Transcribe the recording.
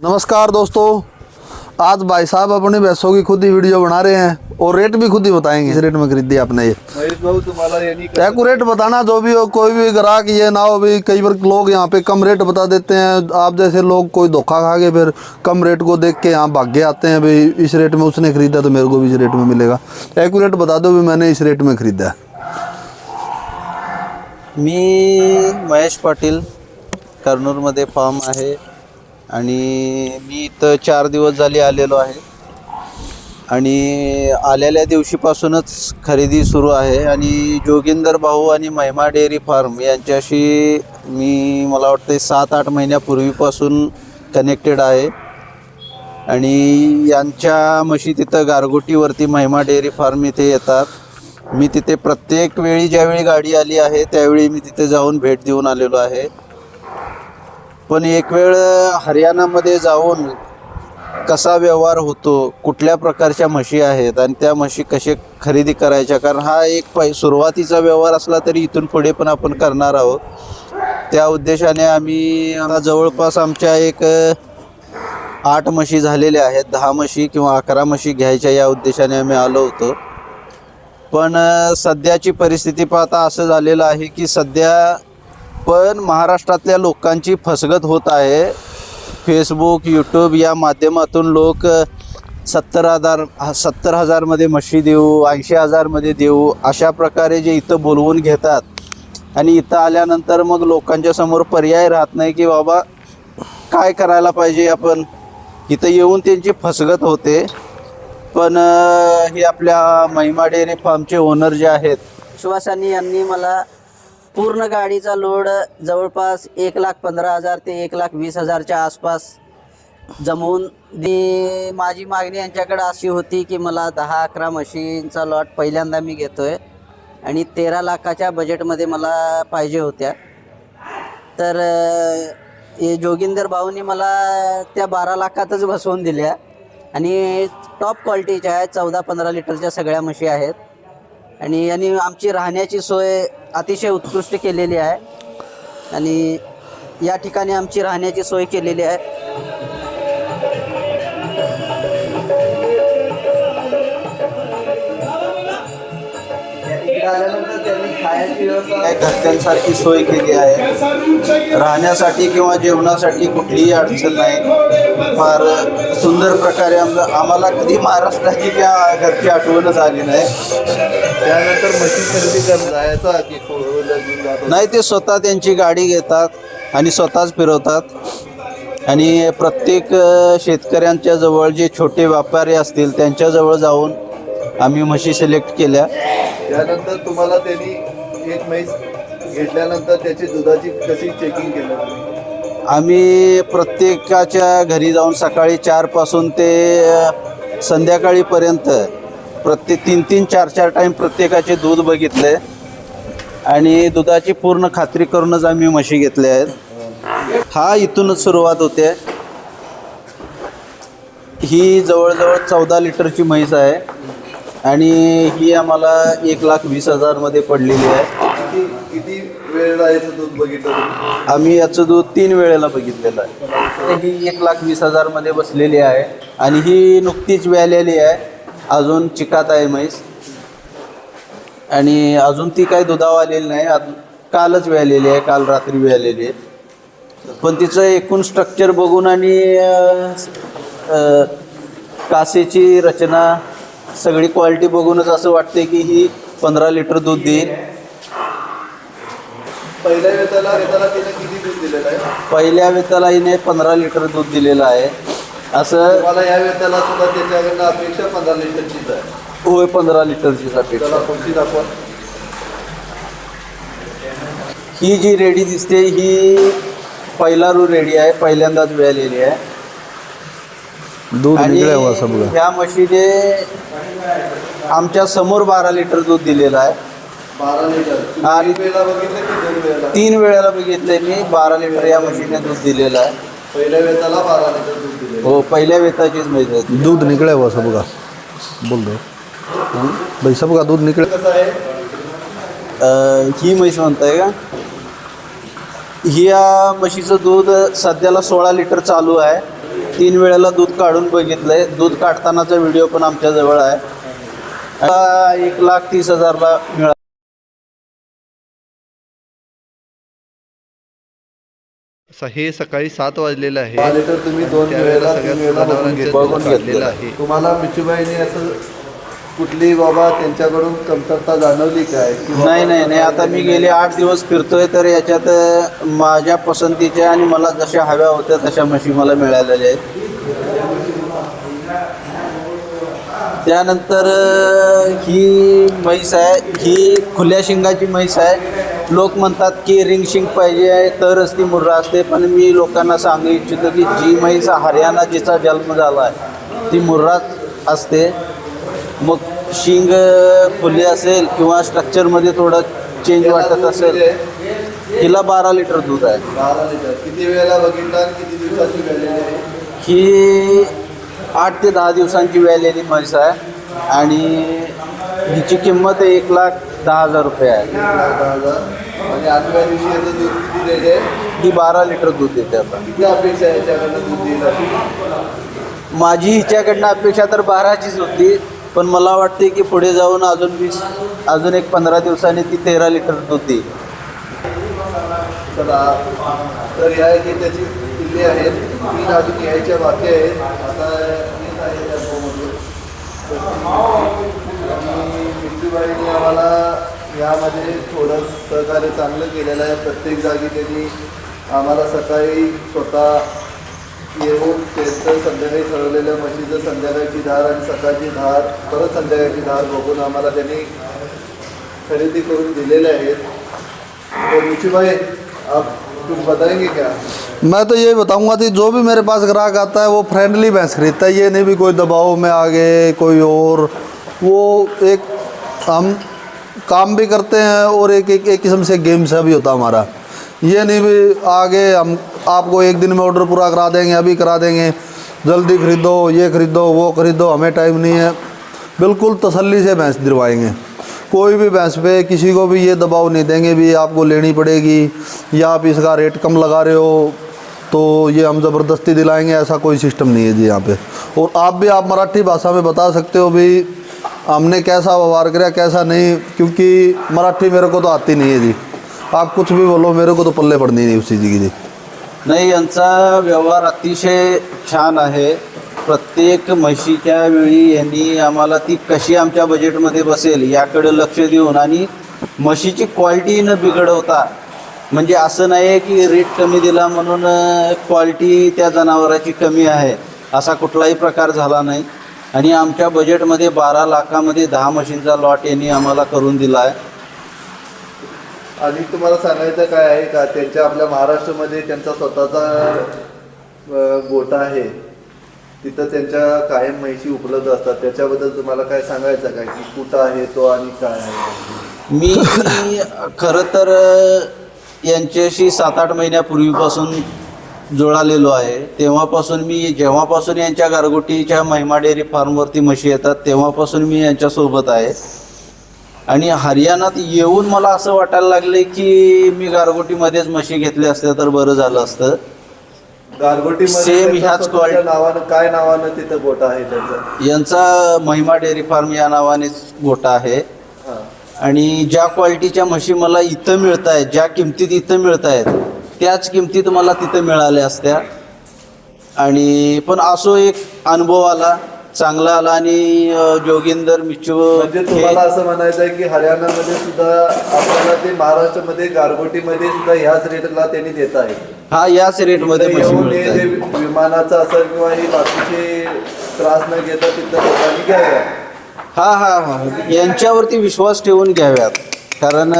नमस्कार दोस्तों। आज भाई साहब अपनी भैंसों की खुद ही वीडियो बना रहे हैं और रेट भी खुद ही बताएंगे। इस रेट में खरीदी आपने ये। एक्यूरेट बताना जो भी हो कोई भी ग्राहक ये ना हो भी कई बार लोग यहाँ पे कम रेट बता देते हैं। आप जैसे लोग कोई धोखा खा के फिर कम रेट को देख के यहाँ भाग के आते हैं भाई इस रेट में उसने खरीदा तो मेरे को भी इस रेट में मिलेगा। एक्यूरेट बता दो भी मैंने इस रेट में खरीदा है। मी महेश पाटील कर्नूलमध्ये फार्म आहे. आणि मी इथं चार दिवस झाले आलेलो आहे. आणि आलेल्या दिवशीपासूनच खरेदी सुरू आहे. आणि जोगिंदर भाऊ आणि महिमा डेअरी फार्म यांच्याशी मी मला वाटते सात आठ महिन्यापूर्वीपासून कनेक्टेड आहे. आणि यांच्या म्हशी तिथं गारगोटीवरती महिमा डेअरी फार्म इथे येतात. मी तिथे प्रत्येक वेळी ज्यावेळी गाडी आली आहे त्यावेळी मी तिथे जाऊन भेट देऊन आलेलो आहे. पण एक वेळ हरियाणामध्ये जाऊन कसा व्यवहार होतो कुठल्या प्रकारच्या म्हशी आहेत आणि त्या म्हशी कसे खरेदी करायच्या? कारण हा एक पै सुरुवातीचा व्यवहार असला तरी इथून पुढे पण आपण करणार आहोत. त्या उद्देशाने आम्ही आता जवळपास आमच्या एक आठ म्हशी झालेल्या आहेत. दहा म्हशी किंवा अकरा म्हशी घ्यायच्या या उद्देशाने आम्ही आलो होतो. पण सध्याची परिस्थिती पाहता असं झालेलं आहे की सध्या पण महाराष्ट्रातल्या लोकांची फसगत होत आहे. फेसबुक यूट्यूब या माध्यमातून लोक सत्तर हजार सत्तर हजारमध्ये म्हशी देऊ ऐंशी हजारमध्ये देऊ अशा प्रकारे जे इथं बोलवून घेतात. आणि इथं आल्यानंतर मग लोकांच्या समोर पर्याय राहत नाही की बाबा काय करायला पाहिजे आपण. इथं येऊन त्यांची फसगत होते. पण हे आपल्या महिमा डेअरी फार्मचे ओनर जे आहेत. विश्वासानी यांनी मला पूर्ण गाडीचा लोड जवळपास एक लाख पंधरा हजार ते एक लाख वीस हजारच्या आसपास जमवून दे. माझी मागणी यांच्याकडे अशी होती की मला दहा अकरा मशीनचा लॉट पहिल्यांदा मी घेतोय आणि तेरा लाखाच्या बजेटमध्ये मला पाहिजे होत्या. तर हे जोगिंदर भाऊनी मला त्या बारा लाखातच बसवून दिल्या. आणि टॉप क्वालिटीच्या आहेत चौदा पंधरा लिटरच्या सगळ्या म्हशी आहेत. आणि यांनी आमची राहण्याची सोय अतिशय उत्कृष्ट केलेली आहे. आणि या ठिकाणी आमची राहण्याची सोय केलेली आहे. आल्यानंतर घरच्यांसारखी सोय केली आहे. राहण्यासाठी किंवा जेवणासाठी कुठलीही अडचण नाही. फार सुंदर प्रकारे आम- आम्हाला कधी महाराष्ट्राची किंवा घरची आठवणच आली नाही. त्यानंतर म्हशी खरेदी करत जायचा की फोर व्हीलर घेऊन जात होता? नाही ते स्वतः त्यांची गाडी घेतात आणि स्वतःच फिरवतात. आणि प्रत्येक शेतकऱ्यांच्या जवळ जे छोटे व्यापारी असतील त्यांच्याजवळ जाऊन आम्ही म्हशी सिलेक्ट केल्या. त्यानंतर तुम्हाला त्यांनी एक म्हैस घेतल्यानंतर त्याची दुधाची कशी चेकिंग केलं? आम्ही प्रत्येकाच्या घरी जाऊन सकाळी चारपासून ते संध्याकाळीपर्यंत प्रत्येक तीन तीन चार चार टाईम प्रत्येकाचे दूध बघितले. आणि दुधाची पूर्ण खात्री करूनच आम्ही म्हशी घेतल्या आहेत. हा इथूनच सुरुवात होते. ही जवळजवळ चौदा लिटरची म्हैस आहे. आणि ही आम्हाला एक लाख वीस हजारमध्ये पडलेली आहे. किती किती वेळेला याचं दूध बघितलं तुम्ही? आम्ही याचं दूध तीन वेळेला बघितलेलं आहे. तर ही एक लाख वीस हजारमध्ये बसलेली आहे. आणि ही नुकतीच व्यालेली आहे. अजून चिकात आहे म्हैस. आणि अजून ती काही दुधावर आलेली नाही. कालच व्यालेली आहे. काल रात्री व्यालेली आहे. पण तिचं एकूण स्ट्रक्चर बघून आणि अं, अं, कासेची रचना सगळी क्वालिटी बघूनच असं वाटते की ही पंधरा लिटर दूध देईल. पहिल्या वेताला वेताला तिने किती दूध दिलेलं आहे? पहिल्या वेताला हिने पंधरा लिटर दूध दिलेलं आहे. असं तुम्हाला या वेताला सुद्धा त्याच्याकडनं अपेक्षा पंधरा लिटरचीच आहे. होय पंधरा लिटरची अपेक्षा. त्याला कोणती दाखवा. ही जी रेडी दिसते ही पहिला रू रेडी आहे पहिल्यांदाच वेळलेली आहे. दूध आणि निकला हुआ सबका ह्या म्हशीने आमच्यासमोर बारा लिटर दूध दिलेलं आहे. बारा लिटर. आणि- एक वेळेला बघितलं की दोन वेळेला? तीन वेळेला बघितलंय मी बारा लिटर या म्हशीने दूध दिलेलं आहे. पहिल्या वेताला बारा लिटर दूध दिले हो पहिल्या वेताचीच म्हैस आहे ती. दूध निकला हुआ सबका बोल दो भाई सबका दूध निकले कसं आहे? अं, ही म्हैस म्हणताय का? ही या म्हशीचं दूध सध्याला सोळा लिटर चालू आहे. तीन वेळेला दूध काढून बघितलंय. दूध काढतानाचा व्हिडिओ पण आमच्या जवळ आहे. एक लाख तीस हजारला मिळाला. हे सकाळी सात वाजलेलं आहे. तुम्ही दोन वेळेला बघून घेतलेलं आहे. तुम्हाला मिचूबाईने असं कुठली बाबा त्यांच्याकडून कमतरता जाणवली काय? नाही नाही नाही. आता मी गेले आठ दिवस फिरतोय तर याच्यात माझ्या पसंतीच्या आणि मला जशा हव्या होत्या तशा म्हशी मला मिळालेल्या आहेत. त्यानंतर ही म्हैस आहे. ही खुल्या शिंगाची म्हैस आहे. लोक म्हणतात की रिंग शिंग पाहिजे तरच ती मुर्रा असते. पण मी लोकांना सांगू इच्छितो की जी म्हैस हरियाणा जिचा जन्म झाला आहे ती मुर्राच असते. मग शिंग खुली असेल किंवा स्ट्रक्चरमध्ये थोडं चेंज वाटत असेल हिला बारा लिटर दूध आहे. बारा लिटर. किती वेळेला बघितलं आणि किती दिवसाची आहे? ही आठ ते दहा दिवसांची व्यालेली म्हैस आहे. आणि हिची किंमत एक लाख दहा हजार रुपये आहे. दहा हजार. आणि आठव्या दिवशी याचं दूध किती देते ही बारा लिटर दूध देते आता. किती अपेक्षा आहे याच्याकडनं दूध देईल माझी हिच्याकडनं अपेक्षा तर बाराचीच होती. पण मला वाटते की पुढे जाऊन अजून वीस अजून एक पंधरा दिवसांनी ती तेरा लिटर दूध देईल. तर तर या की त्याची किल्ली आहेत. तीन अजून यायच्या बाकी आहेत. आता येत आहे आणि मिठूबाईंनी आम्हाला यामध्ये थोडं सहकार्य चांगलं केलेलं आहे. प्रत्येक जागी त्यांनी आम्हाला सकाळी स्वतः येऊन त्यांचं संध्याकाळी म्हशीचं संध्याकाळची धार आणि सकाळची धार, परत संध्याकाळची धार बघून आम्हाला त्यांनी खरेदी करून आहेत. क्या? मैं तो ये बताऊँगा कि जो भी मेरे पास ग्राहक आता है, वो फ्रेंडली भैंस खरीदता है। ये नहीं भी कोई दबाव में आ गए कोई और। वो एक हम काम भी करते हैं और एक एक एक किस्म से गेम सा भी होता हमारा। ये नहीं भी आगे हम आपको एक दिन में ऑर्डर पूरा करा देंगे, अभी करा देंगे। जल्दी खरीदो, ये खरीदो, वो खरीदो, हमें टाइम नहीं है। बिल्कुल तसल्ली से भैंस दिलवाएँगे। कोई भी भैंस पे किसी को भी ये दबाव नहीं देंगे भी आपको लेनी पड़ेगी, या आप इसका रेट कम लगा रहे हो तो ये हम ज़बरदस्ती दिलाएँगे, ऐसा कोई सिस्टम नहीं है जी यहाँ पे। और आप भी आप मराठी भाषा में बता सकते हो भी, हमने कैसा व्यवहार किया कैसा नहीं, क्योंकि मराठी मेरे को तो आती नहीं है जी। आप कुछ भी बोलो, मेरे को तो पल्ले पड़नी नहीं उस चीज़ की जी। नाही यांचा व्यवहार अतिशय छान आहे. प्रत्येक म्हशीच्या वेळी यांनी आम्हाला ती कशी आमच्या बजेटमध्ये बसेल याकडे लक्ष देऊन आणि म्हशीची क्वालिटी न बिघडवता म्हणजे असं नाही आहे की रेट कमी दिला म्हणून क्वालिटी त्या जनावराची कमी आहे असा कुठलाही प्रकार झाला नाही. आणि आमच्या बजेटमध्ये बारा लाखामध्ये दहा म्हशींचा लॉट यांनी आम्हाला करून दिला आहे आणि तुम्हाला सांगायचं काय आहे का? त्यांच्या आपल्या महाराष्ट्रामध्ये त्यांचा स्वतःचा गोठा आहे. तिथं त्यांच्या कायम माहिती उपलब्ध असतात. त्याच्याबद्दल तुम्हाला काय सांगायचं काय? की कुठं आहे तो आणि काय आहे? मी खरं तर यांच्याशी सात आठ महिन्यापूर्वीपासून जुळालेलो आहे. तेव्हापासून मी जेव्हापासून यांच्या गारगोटीच्या महिमा डेअरी फार्मवरती म्हशी येतात तेव्हापासून मी यांच्यासोबत आहे. आणि हरियाणात येऊन मला असं वाटायला लागले की मी गारगोटीमध्येच म्हशी घेतल्या असत्या तर बरं झालं असतं. Same त्यांच्या ह्याच quality. नावानं काय नावानं तिथं गोठा आहे त्यांचा? यांचा महिमा डेअरी फार्म या नावानेच गोटा आहे. आणि ज्या क्वालिटीच्या म्हशी मला इथं मिळत आहेत ज्या किमतीत इथं मिळत आहेत त्याच किमतीत मला तिथं मिळाल्या असत्या. आणि पण असो एक अनुभव आला चांगला आला आणि जोगिंदर मिचू म्हणजे तुम्हाला असं म्हणायचं आहे की हरियाणामध्ये सुद्धा आपल्याला ते महाराष्ट्रामध्ये गारगोटीमध्ये सुद्धा ह्याच रेटला त्यांनी देत आहे. हा याच रेटमध्ये म्हशी येऊन मिळत जे आहेत विमानाचा असेल किंवा हे बाकीचे त्रास न घेता तिथं लोकांनी घ्याव्या हा हा हा. यांच्यावरती विश्वास ठेवून घ्याव्यात. कारण